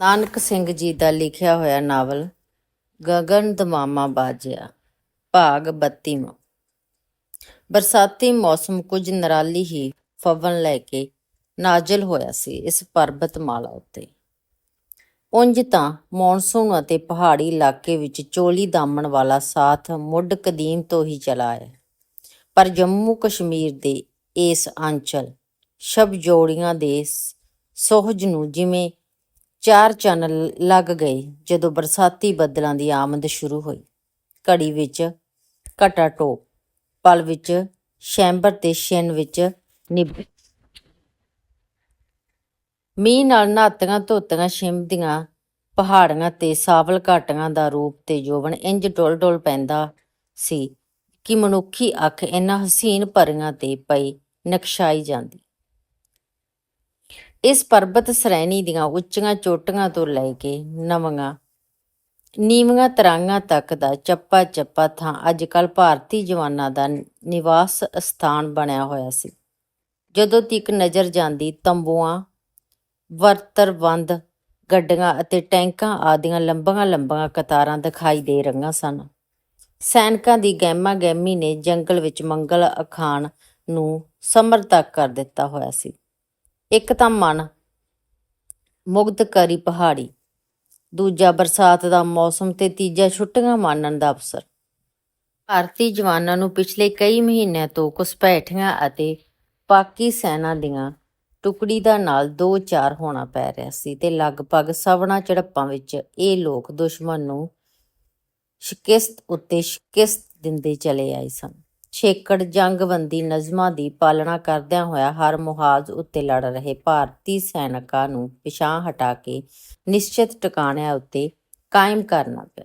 ਨਾਨਕ ਸਿੰਘ ਜੀ ਦਾ ਲਿਖਿਆ ਹੋਇਆ ਨਾਵਲ ਗਗਨ ਦਮਾਮਾ ਬਾਜਿਆ, ਭਾਗ 32ਵਾਂ ਬਰਸਾਤੀ ਮੌਸਮ ਕੁਝ ਨਰਾਲੀ ਹੀ ਫਵਨ ਲੈ ਕੇ ਨਾਜ਼ਲ ਹੋਇਆ ਸੀ ਇਸ ਪਰਬਤ ਮਾਲਾ ਉੱਤੇ। ਉਂਝ ਤਾਂ ਮੌਨਸੂਨ ਅਤੇ ਪਹਾੜੀ ਇਲਾਕੇ ਵਿੱਚ ਚੋਲੀ ਦਾਮਣ ਵਾਲਾ ਸਾਥ ਮੁੱਢ ਕਦੀਮ ਤੋਂ ਹੀ ਚਲਾ ਹੈ ਪਰ ਜੰਮੂ ਕਸ਼ਮੀਰ ਦੇ ਇਸ ਅੰਚਲ ਸ਼ਬ ਜੋੜੀਆਂ ਦੇ ਸੋਹਜ ਨੂੰ ਜਿਵੇਂ ਚਾਰ ਚੰਨ ਲੱਗ ਗਏ ਜਦੋਂ ਬਰਸਾਤੀ ਬੱਦਲਾਂ ਦੀ ਆਮਦ ਸ਼ੁਰੂ ਹੋਈ। ਘੜੀ ਵਿੱਚ ਘਟਾ ਟੋਪ ਪਲ ਵਿੱਚ ਸ਼ੈਂਬਰ ਤੇ ਛਿੰਨ ਵਿੱਚ ਨਿਭ ਮੀਂਹ ਨਾਲ ਨਹਾਤੀਆਂ ਧੋਤੀਆਂ ਛਿਮਦੀਆਂ ਪਹਾੜੀਆਂ ਤੇ ਸਾਵਲ ਘਾਟੀਆਂ ਦਾ ਰੂਪ ਤੇ ਜੋਬਨ ਇੰਜ ਡੁੱਲ ਡੁੱਲ ਪੈਂਦਾ ਸੀ ਕਿ ਮਨੁੱਖੀ ਅੱਖ ਇਹਨਾਂ ਹਸੀਨ ਭਰੀਆਂ ਤੇ ਪਈ ਨਕਸ਼ਾਈ ਜਾਂਦੀ। ਇਸ ਪਰਬਤ ਸ਼੍ਰੇਣੀ ਦੀਆਂ ਉੱਚੀਆਂ ਚੋਟੀਆਂ ਤੋਂ ਲੈ ਕੇ ਨਵੀਆਂ, ਨੀਵੀਆਂ ਤਰਾਂਗਾਂ ਤੱਕ ਦਾ ਚੱਪਾ ਚੱਪਾ ਥਾਂ ਅੱਜ ਕੱਲ ਭਾਰਤੀ ਜਵਾਨਾਂ ਦਾ ਨਿਵਾਸ ਸਥਾਨ ਬਣਿਆ ਹੋਇਆ ਸੀ। ਜਦੋਂ ਤੱਕ ਨਜ਼ਰ ਜਾਂਦੀ, ਤੰਬੂਆਂ ਵਰਤਰਵੰਦ ਗੱਡੀਆਂ ਅਤੇ ਟੈਂਕਾਂ ਆਦੀਆਂ ਲੰਬੀਆਂ ਲੰਬੀਆਂ ਕਤਾਰਾਂ ਦਿਖਾਈ ਦੇ ਰਹੀਆਂ ਸਨ। ਸੈਨਿਕਾਂ ਦੀ ਗਹਿਮਾ ਗਹਿਮੀ ਨੇ ਜੰਗਲ ਵਿੱਚ ਮੰਗਲ ਅਖਾਣ ਨੂੰ ਸਮਰਥਾ ਕਰ ਦਿੱਤਾ ਹੋਇਆ ਸੀ। ਇੱਕ ਤਾਂ ਮਨ, ਮੁਗਧ ਕਰੀ ਪਹਾੜੀ, ਦੂਜਾ ਬਰਸਾਤ ਦਾ ਮੌਸਮ ਤੇ ਤੀਜਾ ਛੁੱਟੀਆਂ ਮਾਣਨ ਦਾ ਅਵਸਰ। ਭਾਰਤੀ ਜਵਾਨਾਂ ਨੂੰ ਪਿਛਲੇ ਕਈ ਮਹੀਨਿਆਂ ਤੋਂ ਘੁਸਪੈਠੀਆਂ ਅਤੇ ਪਾਕੀ ਸੈਨਾ ਦੀਆਂ ਟੁਕੜੀ ਦਾ ਨਾਲ ਦੋ ਚਾਰ ਹੋਣਾ ਪੈ ਰਿਹਾ ਸੀ ਤੇ ਲਗਭਗ ਸਵਣਾ ਝੜਪਾਂ ਵਿੱਚ ਇਹ ਲੋਕ ਦੁਸ਼ਮਣ ਨੂੰ ਸ਼ਿਕਸਤ ਉੱਤੇ ਸ਼ਿਕਸਤ ਦਿੰਦੇ ਚਲੇ ਆਏ ਸਨ। ਛੇਕੜ ਜੰਗਬੰਦੀ ਨਜ਼ਮਾਂ ਦੀ ਪਾਲਣਾ ਕਰਦਿਆਂ ਹੋਇਆ ਹਰ ਮੁਹਾਜ਼ ਉੱਤੇ ਲੜ ਰਹੇ ਭਾਰਤੀ ਸੈਨਿਕਾਂ ਨੂੰ ਪਿਛਾਂ ਹਟਾ ਕੇ ਨਿਸ਼ਚਿਤ ਟਿਕਾਣਿਆਂ ਉੱਤੇ ਕਾਇਮ ਕਰਨਾ ਪਿਆ।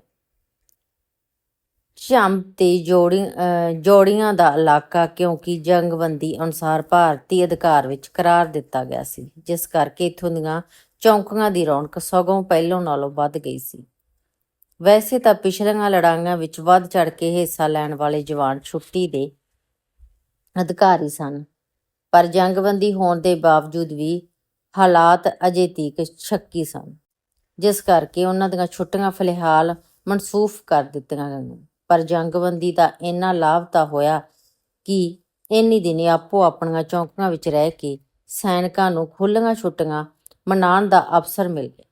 ਸ਼ਾਮ ਤੇ ਜੋੜੀ, ਅਹ, ਜੋੜੀਆਂ ਦਾ ਇਲਾਕਾ ਕਿਉਂਕਿ ਜੰਗਬੰਦੀ ਅਨੁਸਾਰ ਭਾਰਤੀ ਅਧਿਕਾਰ ਵਿੱਚ ਕਰਾਰ ਦਿੱਤਾ ਗਿਆ ਸੀ, ਜਿਸ ਕਰਕੇ ਇਥੋਂ ਦੀਆਂ ਚੌਂਕੀਆਂ ਦੀ ਰੌਣਕ ਸਗੋਂ ਪਹਿਲੋਂ ਨਾਲੋਂ ਵੱਧ ਗਈ ਸੀ। ਵੈਸੇ ਤਾਂ ਪਿਛਲੀਆਂ ਲੜਾਈਆਂ ਵਿੱਚ ਵੱਧ ਚੜ ਕੇ ਹਿੱਸਾ ਲੈਣ ਵਾਲੇ ਜਵਾਨ ਛੁੱਟੀ ਦੇ ਅਧਿਕਾਰੀ ਸਨ। ਪਰ ਜੰਗਬੰਦੀ ਹੋਣ ਦੇ ਬਾਵਜੂਦ ਵੀ ਹਾਲਾਤ ਅਜੇ ਤੀਕ ਸ਼ੱਕੀ ਸਨ, ਜਿਸ ਕਰਕੇ ਉਹਨਾਂ ਦੀਆਂ ਛੁੱਟੀਆਂ ਫਿਲਹਾਲ ਮਨਸੂਫ ਕਰ ਦਿੱਤੀਆਂ ਗਈਆਂ। ਪਰ ਜੰਗਬੰਦੀ ਦਾ ਇੰਨਾ ਲਾਭ ਤਾਂ ਹੋਇਆ ਕਿ ਇੰਨੀ ਦਿਨੀ ਆਪੋ ਆਪਣੀਆਂ ਚੌਂਕੀਆਂ ਵਿੱਚ ਰਹਿ ਕੇ ਸੈਨਿਕਾਂ ਨੂੰ ਖੁੱਲੀਆਂ ਛੁੱਟੀਆਂ ਮਨਾਉਣ ਦਾ ਅਵਸਰ ਮਿਲ ਗਿਆ।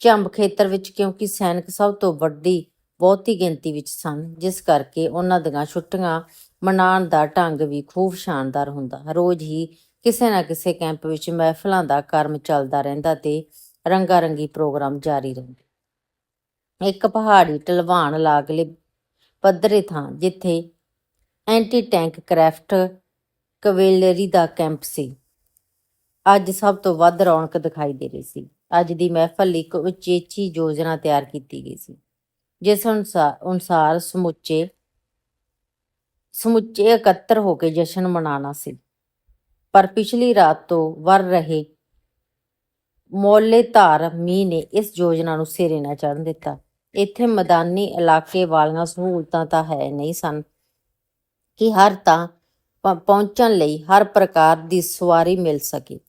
ਝੰਬ ਖੇਤਰ ਵਿੱਚ ਕਿਉਂਕਿ ਸੈਨਿਕ ਸਭ ਤੋਂ ਵੱਡੀ, ਬਹੁਤੀ ਗਿਣਤੀ ਵਿੱਚ ਸਨ, ਜਿਸ ਕਰਕੇ ਉਹਨਾਂ ਦੀਆਂ ਛੁੱਟੀਆਂ ਮਨਾਉਣ ਦਾ ਢੰਗ ਵੀ ਖੂਬ ਸ਼ਾਨਦਾਰ ਹੁੰਦਾ। ਰੋਜ਼ ਹੀ ਕਿਸੇ ਨਾ ਕਿਸੇ ਕੈਂਪ ਵਿੱਚ ਮਹਿਫਲਾਂ ਦਾ ਕਰਮ ਚੱਲਦਾ ਰਹਿੰਦਾ ਤੇ ਰੰਗਾ ਰੰਗੀ ਪ੍ਰੋਗਰਾਮ ਜਾਰੀ ਰਹਿੰਦੇ। ਇੱਕ ਪਹਾੜੀ ਢਲਵਾਨ ਲਾਗਲੇ ਪੱਧਰੇ ਥਾਂ, ਜਿੱਥੇ ਐਂਟੀ ਟੈਂਕ ਕ੍ਰਾਫਟ ਕਵੇਲਰੀ ਦਾ ਕੈਂਪ ਸੀ, ਅੱਜ ਸਭ ਤੋਂ ਵੱਧ ਰੌਣਕ ਦਿਖਾਈ ਦੇ ਰਹੀ ਸੀ। ਅੱਜ ਦੀ ਮਹਿਫਲ ਲਈ ਇੱਕ ਉਚੇਚੀ ਯੋਜਨਾ ਤਿਆਰ ਕੀਤੀ ਗਈ ਸੀ, ਜਿਸ ਅਨੁਸਾਰ ਅਨੁਸਾਰ ਸਮੁੱਚੇ ਸਮੁੱਚੇ ਇਕੱਤਰ ਹੋ ਕੇ ਜਸ਼ਨ ਮਨਾਉਣਾ ਸੀ। ਪਰ ਪਿਛਲੀ ਰਾਤ ਤੋਂ ਵਰ ਰਹੇ ਮੋਲੇ ਧਾਰ ਮੀਂਹ ਨੇ ਇਸ ਯੋਜਨਾ ਨੂੰ ਸਿਰੇ ਨਾ ਚੜ੍ਹਨ ਦਿੱਤਾ। ਇੱਥੇ ਮੈਦਾਨੀ ਇਲਾਕੇ ਵਾਲੀਆਂ ਸਹੂਲਤਾਂ ਤਾਂ ਹੈ ਨਹੀਂ ਸਨ ਕਿ ਹਰ ਤਾਂ ਪ- ਪਹੁੰਚਣ ਲਈ ਹਰ ਪ੍ਰਕਾਰ ਦੀ ਸਵਾਰੀ ਮਿਲ ਸਕੇ।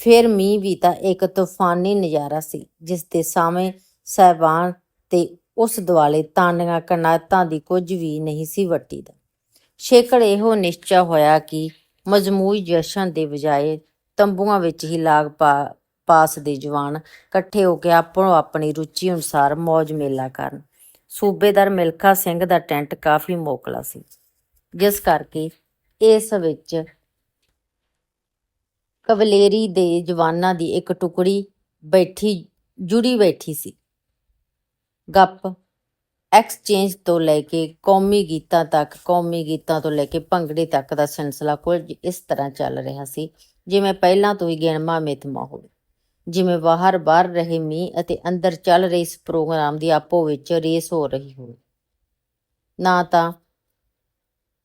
ਫਿਰ ਮੀਂਹ ਵੀ ਤਾਂ ਇੱਕ ਤੂਫਾਨੀ ਨਜ਼ਾਰਾ ਸੀ ਜਿਸ ਦੇ ਸਾਹਮਣੇ ਸਹਿਬਾਨ ਤੇ ਉਸ ਦੁਆਲੇ ਤਾਨੀਆਂ ਕਨਾਤਾਂ ਦੀ ਕੁਝ ਵੀ ਨਹੀਂ ਸੀ ਵੱਟੀ ਦਾ ਛੇਕੜ ਇਹੋ ਨਿਸ਼ਚਾ ਹੋਇਆ ਕਿ ਮਜਮੂਈ ਜਸ਼ਨ ਦੇ ਬਜਾਏ ਤੰਬੂਆਂ ਵਿੱਚ ਹੀ ਲਾਗ ਪਾ, ਪਾਸ ਦੇ ਜਵਾਨ ਇਕੱਠੇ ਹੋ ਕੇ ਆਪੋ ਆਪਣੀ ਰੁਚੀ ਅਨੁਸਾਰ ਮौज ਮੇਲਾ ਕਰਨ। ਸੂਬੇਦਾਰ ਮਿਲਖਾ ਸਿੰਘ ਦਾ ਟੈਂਟ ਕਾਫੀ ਮੋਕਲਾ ਸੀ, ਜਿਸ ਕਰਕੇ ਇਸ ਵਿੱਚ ਕਵਲੇਰੀ ਦੇ ਜਵਾਨਾਂ ਦੀ ਇੱਕ ਟੁਕੜੀ ਬੈਠੀ, ਜੁੜੀ ਬੈਠੀ ਸੀ। ਗੱਪ ਐਕਸਚੇਂਜ ਤੋਂ ਲੈ ਕੇ ਕੌਮੀ ਗੀਤਾਂ ਤੱਕ, ਕੌਮੀ ਗੀਤਾਂ ਤੋਂ ਲੈ ਕੇ ਭੰਗੜੇ ਤੱਕ ਦਾ ਸਿਲਸਿਲਾ ਕੁਝ ਇਸ ਤਰ੍ਹਾਂ ਚੱਲ ਰਿਹਾ ਸੀ, ਜਿਵੇਂ ਪਹਿਲਾਂ ਤੋਂ ਹੀ ਗਿਣਮਾ ਮਿਤਮਾ ਹੋਵੇ। ਜਿਵੇਂ ਬਾਹਰ ਬਾਹਰ ਰਹੇ ਮੀਂਹ ਅਤੇ ਅੰਦਰ ਚੱਲ ਰਹੇ ਇਸ ਪ੍ਰੋਗਰਾਮ ਦੀ ਆਪੋ ਵਿੱਚ ਰੇਸ ਹੋ ਰਹੀ ਹੋਵੇ। ਨਾ ਤਾਂ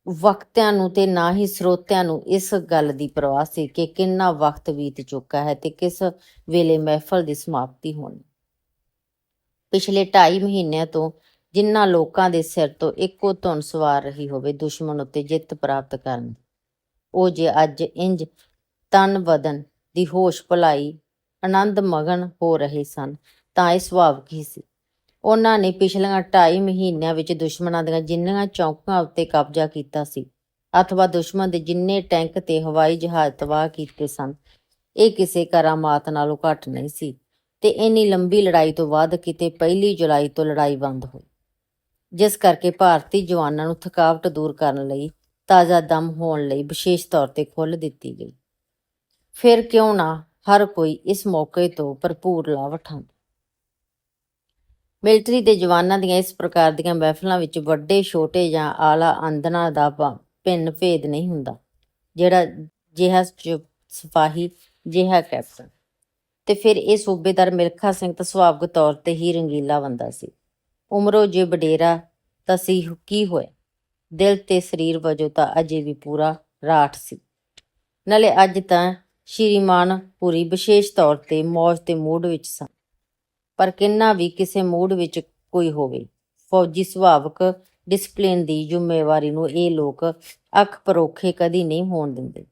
ਵਕਤਿਆਂ ਨੂੰ ਤੇ ਨਾ ਹੀ ਸਰੋਤਿਆਂ ਨੂੰ ਇਸ ਗੱਲ ਦੀ ਪਰਵਾਹ ਸੀ ਕਿ ਕਿੰਨਾ ਵਕਤ ਬੀਤ ਚੁੱਕਾ ਹੈ ਤੇ ਕਿਸ ਵੇਲੇ ਮਹਿਫਲ ਦੀ ਸਮਾਪਤੀ ਹੋਣੀ। ਪਿਛਲੇ 2.5 ਮਹੀਨਿਆਂ ਤੋਂ ਜਿਨ੍ਹਾਂ ਲੋਕਾਂ ਦੇ ਸਿਰ ਤੋਂ ਇੱਕੋ ਧੁਨ ਸਵਾਰ ਰਹੀ ਹੋਵੇ ਦੁਸ਼ਮਣ ਉੱਤੇ ਜਿੱਤ ਪ੍ਰਾਪਤ ਕਰਨ ਦੀ ਉਹ ਜੇ ਅੱਜ ਇੰਜ ਤਨ ਬਦਨ ਦੀ ਹੋਸ਼ ਭਲਾਈ, ਆਨੰਦ ਮਗਨ ਹੋ ਰਹੇ ਸਨ, ਤਾਂ ਇਹ ਸੁਭਾਵਿਕ ਹੀ ਸੀ। ਉਹਨਾਂ ਨੇ ਪਿਛਲੀਆਂ 2.5 ਮਹੀਨਿਆਂ ਵਿੱਚ ਦੁਸ਼ਮਣਾਂ ਦੀਆਂ ਜਿੰਨੀਆਂ ਚੌਕਾਂ ਉੱਤੇ ਕਬਜ਼ਾ ਕੀਤਾ ਸੀ, ਅਥਵਾ ਦੁਸ਼ਮਣ ਦੇ ਜਿੰਨੇ ਟੈਂਕ ਤੇ ਹਵਾਈ ਜਹਾਜ਼ ਤਬਾਹ ਕੀਤੇ ਸਨ, ਇਹ ਕਿਸੇ ਕਰਾਮਾਤ ਨਾਲੋਂ ਘੱਟ ਨਹੀਂ ਸੀ ਤੇ ਇੰਨੀ ਲੰਬੀ ਲੜਾਈ ਤੋਂ ਬਾਅਦ ਕਿਤੇ ਪਹਿਲੀ ਜੁਲਾਈ ਤੋਂ ਲੜਾਈ ਬੰਦ ਹੋਈ। ਜਿਸ ਕਰਕੇ ਭਾਰਤੀ ਜਵਾਨਾਂ ਨੂੰ ਥਕਾਵਟ ਦੂਰ ਕਰਨ ਲਈ ਤਾਜ਼ਾ ਦਮ ਹੋਣ ਲਈ ਵਿਸ਼ੇਸ਼ ਤੌਰ ਤੇ ਖੁੱਲ੍ਹ ਦਿੱਤੀ ਗਈ। ਫਿਰ ਕਿਉਂ ਨਾ ਹਰ ਕੋਈ ਇਸ ਮੌਕੇ ਤੋਂ ਭਰਪੂਰ ਲਾਭ ਉਠਾਉਂਦਾ। ਮਿਲਟਰੀ ਦੇ ਜਵਾਨਾਂ ਦੀਆਂ ਇਸ ਪ੍ਰਕਾਰ ਦੀਆਂ ਮਹਿਫਲਾਂ ਵਿੱਚ ਵੱਡੇ, ਛੋਟੇ ਜਾਂ ਆਲਾ ਆਂਦਨਾ ਦਾ ਭ- ਭਿੰਨ ਭੇਦ ਨਹੀਂ ਹੁੰਦਾ। ਜਿਹੜਾ ਜਿਹਾ ਚ- ਸਿਪਾਹੀ, ਜਿਹਾ ਕੈਪਟਨ। ਤੇ ਫਿਰ ਇਹ ਸੂਬੇਦਾਰ ਮਿਲਖਾ ਸਿੰਘ ਤਾਂ ਸੁਭਾਵਿਕ ਤੌਰ ਤੇ ਹੀ ਰੰਗੀਲਾ ਬੰਦਾ ਸੀ। ਉਮਰੋਂ ਜੇ ਵਡੇਰਾ ਤਾਂ ਸੀ ਕੀ ਹੋਇਆ? ਦਿਲ ਤੇ ਸਰੀਰ ਵਜੋਂ ਤਾਂ ਅਜੇ ਵੀ ਪੂਰਾ ਰਾਠ ਸੀ। ਨਾਲੇ ਅੱਜ ਤਾਂ ਸ਼੍ਰੀਮਾਨ ਪੂਰੀ ਵਿਸ਼ੇਸ਼ ਤੌਰ ਤੇ ਮੌਜ ਤੇ ਮੂਡ ਵਿੱਚ ਸਨ। ਪਰ ਕਿੰਨਾ ਵੀ ਕਿਸੇ ਮੂਡ ਵਿੱਚ ਕੋਈ ਹੋਵੇ ਫੌਜੀ ਸੁਭਾਵਕ ਡਿਸਪਲਿਨ ਦੀ ਜ਼ਿੰਮੇਵਾਰੀ ਨੂੰ ਇਹ ਲੋਕ ਅੱਖ ਪਰੋਖੇ ਕਦੀ ਨਹੀਂ ਹੋਣ ਦਿੰਦੇ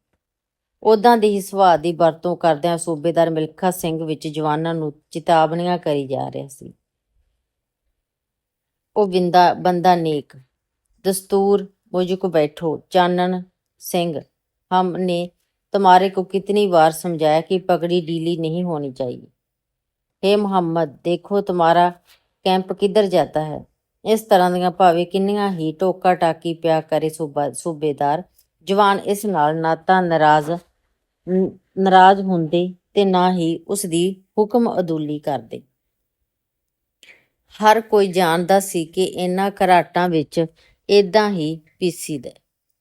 ਉਦਾਂ ਦੀ ਹੀ ਸੁਭਾਅ ਦੀ ਵਰਤੋਂ ਕਰਦਿਆਂ ਸੂਬੇਦਾਰ ਮਿਲਖਾ ਸਿੰਘ ਵਿੱਚ ਜਵਾਨਾਂ ਨੂੰ ਚੇਤਾਵਨੀਆਂ ਕਰੀ ਜਾ ਰਿਹਾ ਸੀ ਉਹ ਬਿੰਦਾ ਬੰਦਾ ਨੇਕ दस्तूर मुझको बैठो चानन सिंह हमने तुम्हारे को कितनी बार समझाया कि पगड़ी ढीली नहीं होनी चाहिए हे ਮੁਹੰਮਦ, ਦੇਖੋ ਤੁਹਾਡਾ ਕੈਂਪ ਕਿੱਧਰ ਜਾਂਦਾ ਹੈ? ਇਸ ਤਰ੍ਹਾਂ ਦੀਆਂ ਭਾਵੇਂ ਕਿੰਨੀਆਂ ਹੀ ਟੋਕਾ ਟਾਕੀ ਪਿਆ ਕਰੇ ਸੂਬੇਦਾਰ, ਜਵਾਨ ਇਸ ਨਾਲ ਨਾ ਤਾਂ ਨਾਰਾਜ਼ ਨਾਰਾਜ਼ ਹੁੰਦੇ ਤੇ ਨਾ ਹੀ ਉਸ ਦੀ ਹੁਕਮ ਅਦੂਲੀ ਕਰਦੇ। ਹਰ ਕੋਈ ਜਾਣਦਾ ਸੀ ਕਿ ਇਹਨਾਂ ਘਰਾਟਾਂ ਵਿੱਚ ਇਦਾਂ ਹੀ ਪੀਸੀਦਾ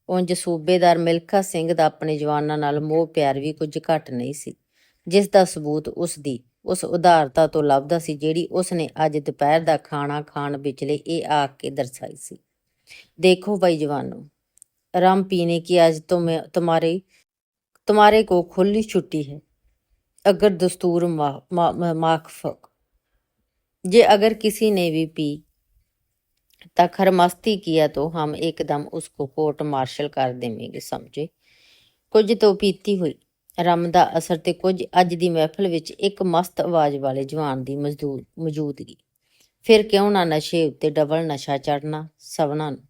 ਉੰਜ ਸੂਬੇਦਾਰ ਮਿਲਖਾ ਸਿੰਘ ਦਾ ਆਪਣੇ ਜਵਾਨਾਂ ਨਾਲ ਮੋਹ ਪਿਆਰ ਵੀ ਕੁਝ ਘੱਟ ਨਹੀਂ ਸੀ ਜਿਸ ਦਾ ਸਬੂਤ ਉਸ ਦੀ ਉਸ ਉਦਾਰਤਾ ਤੋਂ ਲੱਭਦਾ ਸੀ ਜਿਹੜੀ ਉਸ ਨੇ ਅੱਜ ਦੁਪਹਿਰ ਦਾ ਖਾਣਾ ਖਾਣ ਵਿਚਲੇ ਇਹ ਆਖ ਕੇ ਦਰਸਾਈ ਸੀ ਦੇਖੋ ਭਾਈ ਜਵਾਨੋ राम पीने की आज तो मैं तुम्हारे तुम्हारे को खुली छुट्टी है अगर दस्तूर मा- मा- मा- माकफक जे अगर किसी ने भी पी तक मस्ती किया तो हम एकदम उसको कोर्ट मार्शल कर देंगे समझे ਕੁਝ ਤੋਂ ਪੀਤੀ ਹੋਈ ਰਮ ਦਾ ਅਸਰ ਤੇ ਕੁਝ ਅੱਜ ਦੀ ਮਹਿਫਲ ਵਿੱਚ ਇੱਕ ਮਸਤ ਆਵਾਜ਼ ਵਾਲੇ ਜਵਾਨ ਦੀ ਮਜ਼ਦੂਰ ਮੌਜੂਦਗੀ। ਫਿਰ ਕਿਉਂ ਨਾ ਨਸ਼ੇ ਉੱਤੇ ਡਬਲ ਨਸ਼ਾ ਚੜਨਾ ਸਭਨਾਂ ਨੂੰ।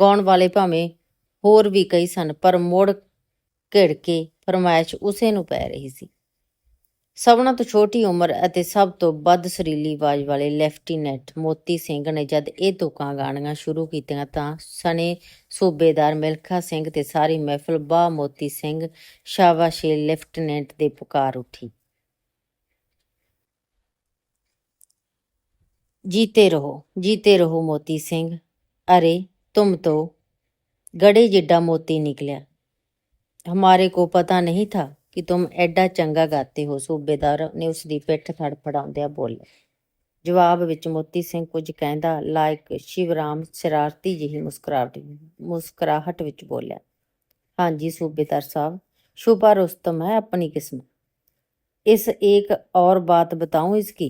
ਗਾਉਣ ਵਾਲੇ ਭਾਵੇਂ ਹੋਰ ਵੀ ਕਈ ਸਨ, ਪਰ ਮੁੜ ਘਿੜ ਕੇ ਫਰਮਾਇਸ਼ ਉਸੇ ਨੂੰ ਪੈ ਰਹੀ ਸੀ। ਸਭਨਾਂ ਤੋਂ ਛੋਟੀ ਉਮਰ ਅਤੇ ਸਭ ਤੋਂ ਵੱਧ ਸੁਰੀਲੀ ਆਵਾਜ਼ ਵਾਲੇ ਲੈਫਟੀਨੈਂਟ ਮੋਤੀ ਸਿੰਘ ਨੇ ਜਦ ਇਹ ਤੋਕਾਂ ਗਾਣੀਆਂ ਸ਼ੁਰੂ ਕੀਤੀਆਂ ਤਾਂ ਸਣੇ ਸੂਬੇਦਾਰ ਮਿਲਖਾ ਸਿੰਘ ਤੇ ਸਾਰੀ ਮਹਿਫਲ ਬਾ ਮੋਤੀ ਸਿੰਘ ਸ਼ਾਬਾਸ਼ੇ ਲੈਫਟੀਨੈਂਟ ਦੇ ਪੁਕਾਰ ਉੱਠੀ। ਜੀਤੇ ਰਹੋ ਜੀਤੇ ਰਹੋ ਮੋਤੀ ਸਿੰਘ। ਅਰੇ, ਤੁਮ ਤੋਂ ਗੜੇ ਜਿੱਡਾ ਮੋਤੀ ਨਿਕਲਿਆ। ਹਮਾਰੇ ਕੋ ਪਤਾ ਨਹੀਂ ਥਾ कि तुम ਐਡਾ ਚੰਗਾ ਗਾਤੇ ਹੋ ਸੂਬੇਦਾਰ ਨੇ ਉਸ ਦੀ ਪਿੱਠ ਥੜਫੜਾਉਂਦਿਆਂ ਬੋਲਿਆ ਜਵਾਬ ਵਿੱਚ ਮੋਤੀ ਸਿੰਘ ਕੁਝ ਕਹਿੰਦਾ ਲਾਇਕ ਸ਼ਿਵਰਾਮ ਸ਼ਰਾਰਤੀ ਜਿਹੀ ਮੁਸਕਰਾਹਟ ਮੁਸਕਰਾਹਟ ਵਿੱਚ ਬੋਲਿਆ ਹਾਂਜੀ सूबेदार साहब शुभा रुस्तम है अपनी किस्म इस एक और बात बताऊं इसकी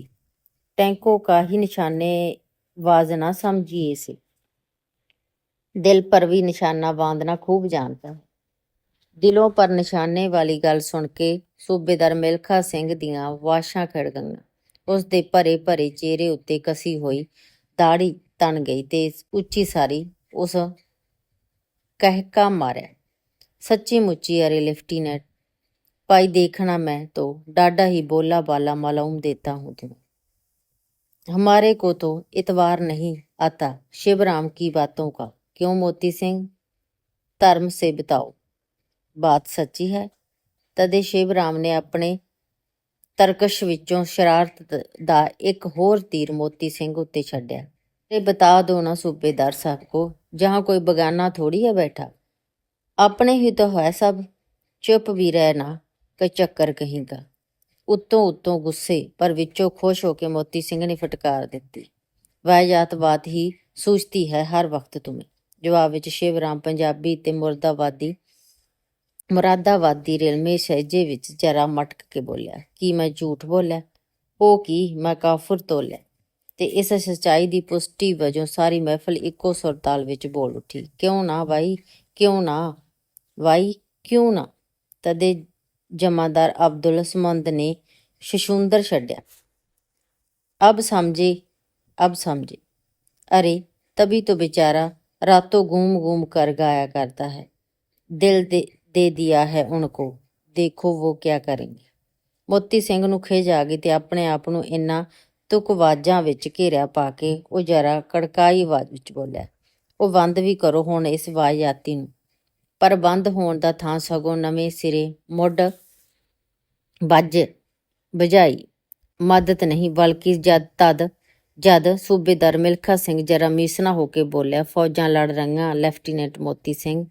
टैंकों का ही निशाने बाज ना समझिए इसे दिल पर भी निशाना बांधना खूब जानता है ਦਿਲੋਂ ਪਰ ਨਿਸ਼ਾਨੇ ਵਾਲੀ ਗੱਲ ਸੁਣ ਕੇ ਸੂਬੇਦਾਰ ਮਿਲਖਾ ਸਿੰਘ ਦੀਆਂ ਵਾਸ਼ਾਂ ਖੜ ਗਈਆਂ ਉਸ ਦੇ ਭਰੇ ਭਰੇ ਚਿਹਰੇ ਉੱਤੇ ਕਸੀ ਹੋਈ ਦਾੜੀ ਤਣ ਗਈ ਤੇ ਉੱਚੀ ਸਾਰੀ ਉਸ ਕਹਿਕਾ ਮਾਰਿਆ ਸੱਚੀ ਮੁੱਚੀ ਅਰੇ ਲੈਫਟੀਨੈਂਟ पाई देखना मैं तो डाडा ही बोला बाला मालूम देता हूँ तुम्हें हमारे को तो इतवार नहीं आता शिवराम की बातों का क्यों मोती सिंह धर्म से बताओ ਬਾਤ ਸੱਚੀ ਹੈ। ਤਦੇ ਸ਼ਿਵ ਰਾਮ ਨੇ ਆਪਣੇ ਤਰਕਸ਼ ਵਿੱਚੋਂ ਸ਼ਰਾਰਤ ਦਾ ਇੱਕ ਹੋਰ ਤੀਰ ਮੋਤੀ ਸਿੰਘ ਉੱਤੇ ਛੱਡਿਆ ਤੇ ਬਤਾ ਦੋ ਨਾ ਸੂਬੇਦਾਰ ਸਾਹਿਬ ਕੋ ਜਹਾਂ ਕੋਈ ਬਗਾਨਾ ਥੋੜੀ ਹੈ ਬੈਠਾ। ਆਪਣੇ ਹੀ ਤਾਂ ਹੈ ਸਭ, ਚੁੱਪ ਵੀ ਰਹਿਣਾ ਕਿ ਚੱਕਰ ਕਹੀਂਗਾ। ਉਤੋਂ ਉਤੋਂ ਗੁੱਸੇ, ਪਰ ਵਿੱਚੋਂ ਖੁਸ਼ ਹੋ ਕੇ ਮੋਤੀ ਸਿੰਘ ਨੇ ਫਟਕਾਰ ਦਿੱਤੀ। ਵਾਇਜਾਤ ਬਾਤ ਹੀ ਸੂਝਤੀ ਹੈ ਹਰ ਵਕਤ ਤੁਮੇ। ਜਵਾਬ ਵਿੱਚ ਸ਼ਿਵਰਾਮ ਪੰਜਾਬੀ ਤੇ ਮੁਰਦਾਵਾਦੀ ਮੁਰਦਾਬਾਦੀ ਮੁਰਾਦਾਬਾਦੀ ਰੇਲਮੇ ਸਹਿਜੇ ਵਿੱਚ ਜਰਾ ਮਟਕ ਕੇ ਬੋਲਿਆ ਕੀ ਮੈਂ ਝੂਠ ਬੋਲਿਆ ਉਹ ਕੀ ਮੈਂ ਕਾਫਰ ਤੋਲਿਆ ਤੇ ਇਸ ਸਚਾਈ ਦੀ ਪੁਸ਼ਟੀ ਵਜੋਂ ਸਾਰੀ ਮਹਿਫਲ ਇੱਕੋ ਸੁਰ ਤਾਲ ਵਿੱਚ ਬੋਲ ਉੱਠੀ ਕਿਉਂ ਨਾ ਭਾਈ ਕਿਉਂ ਨਾ ਭਾਈ ਕਿਉਂ ਨਾ ਤਦੇ ਜਮਾਦਾਰ ਅਬਦੁਲ ਸਮੰਦ ਨੇ ਸ਼ਸ਼ੁੰਦਰ ਛੱਡਿਆ ਅਬ ਸਮਝੇ ਅਬ ਸਮਝੇ अरे तभी तो बेचारा रातों घूम घूम कर गाया करता है दिल दे, दे दिया है उनको देखो वो क्या करेंगे ਮੋਤੀ ਸਿੰਘ ਨੂੰ ਖਿਝ ਆ ਗਈ ਤੇ ਆਪਣੇ ਆਪ ਨੂੰ ਇੰਨਾ ਤੁਕਵਾਜਾਂ ਵਿੱਚ ਘੇਰਿਆ ਪਾ ਕੇ ਉਹ ਜਰਾ ਕੜਕਾਈ ਆਵਾਜ਼ ਵਿੱਚ ਬੋਲਿਆ ਉਹ ਬੰਦ ਵੀ ਕਰੋ ਹੁਣ ਇਸ ਵਾਹਿਆਤੀ ਨੂੰ ਪਰ ਬੰਦ ਹੋਣ ਦਾ ਥਾਂ ਸਗੋਂ ਨਵੇਂ ਸਿਰੇ ਮੁੱਢ ਵੱਜ ਬਜਾਈ ਮਦਦ ਨਹੀਂ ਬਲਕਿ ਜਦ ਤਦ ਜਦ ਸੂਬੇਦਾਰ ਮਿਲਖਾ ਸਿੰਘ ਜਰਾ ਮੀਸਣਾ ਹੋ ਕੇ ਬੋਲਿਆ ਫੌਜਾਂ ਲੜ ਰਹੀਆਂ ਲੈਫਟੀਨੈਂਟ ਮੋਤੀ ਸਿੰਘ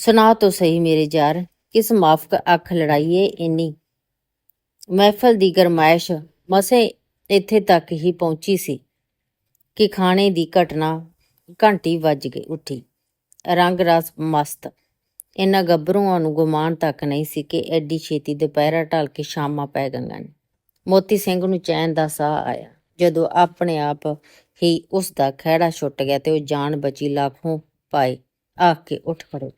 ਸੁਣਾ ਤੋ ਸਹੀ ਮੇਰੇ ਯਾਰ, ਕਿਸ ਮਾਫਕ ਅੱਖ ਲੜਾਈਏ ਇੰਨੀ? ਮਹਿਫਲ ਦੀ ਗਰਮਾਇਸ਼ ਮਸੇ ਇੱਥੇ ਤੱਕ ਹੀ ਪਹੁੰਚੀ ਸੀ ਕਿ ਖਾਣੇ ਦੀ ਘਟਨਾ ਘੰਟੀ ਵੱਜ ਗਈ ਉੱਠੀ। ਰੰਗ ਰਸ ਮਸਤ। ਇਹਨਾਂ ਗੱਭਰੂਆਂ ਨੂੰ ਗੁਮਾਨ ਤੱਕ ਨਹੀਂ ਸੀ ਕਿ ਐਡੀ ਛੇਤੀ ਦੁਪਹਿਰਾ ਢਲ ਕੇ ਸ਼ਾਮਾਂ ਪੈ ਗਈਆਂ। ਨੇ ਮੋਤੀ ਸਿੰਘ ਨੂੰ ਚੈਨ ਦਾ ਸਾਹ ਆਇਆ। ਜਦੋਂ ਆਪਣੇ ਆਪ ਹੀ ਉਸ ਦਾ ਖਹਿੜਾ ਛੁੱਟ ਗਿਆ ਤੇ ਉਹ ਜਾਨ ਬਚੀ ਲੱਖੋਂ ਪਾਏ, ਆਖ ਕੇ ਉੱਠ ਖੜੋ।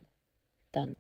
ਧੰਨ